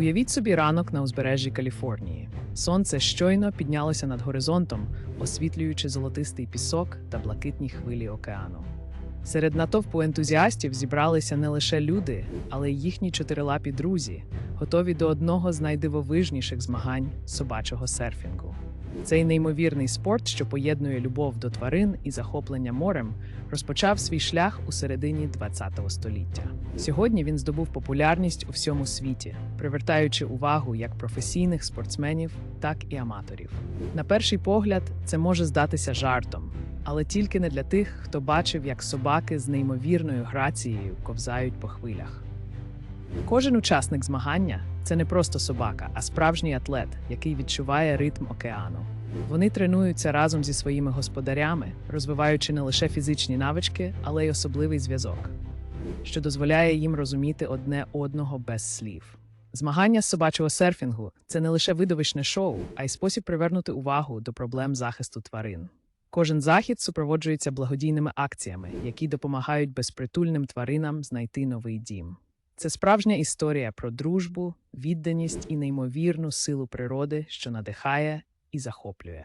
Уявіть собі ранок на узбережжі Каліфорнії. Сонце щойно піднялося над горизонтом, освітлюючи золотистий пісок та блакитні хвилі океану. Серед натовпу ентузіастів зібралися не лише люди, але й їхні чотирилапі друзі, готові до одного з найдивовижніших змагань собачого серфінгу. Цей неймовірний спорт, що поєднує любов до тварин і захоплення морем, розпочав свій шлях у середині ХХ століття. Сьогодні він здобув популярність у всьому світі, привертаючи увагу як професійних спортсменів, так і аматорів. На перший погляд, це може здатися жартом, але тільки не для тих, хто бачив, як собаки з неймовірною грацією ковзають по хвилях. Кожен учасник змагання це не просто собака, а справжній атлет, який відчуває ритм океану. Вони тренуються разом зі своїми господарями, розвиваючи не лише фізичні навички, але й особливий зв'язок, що дозволяє їм розуміти одне одного без слів. Змагання з собачого серфінгу це не лише видовищне шоу, а й спосіб привернути увагу до проблем захисту тварин. Кожен захід супроводжується благодійними акціями, які допомагають безпритульним тваринам знайти новий дім. Це справжня історія про дружбу, відданість і неймовірну силу природи, що надихає і захоплює.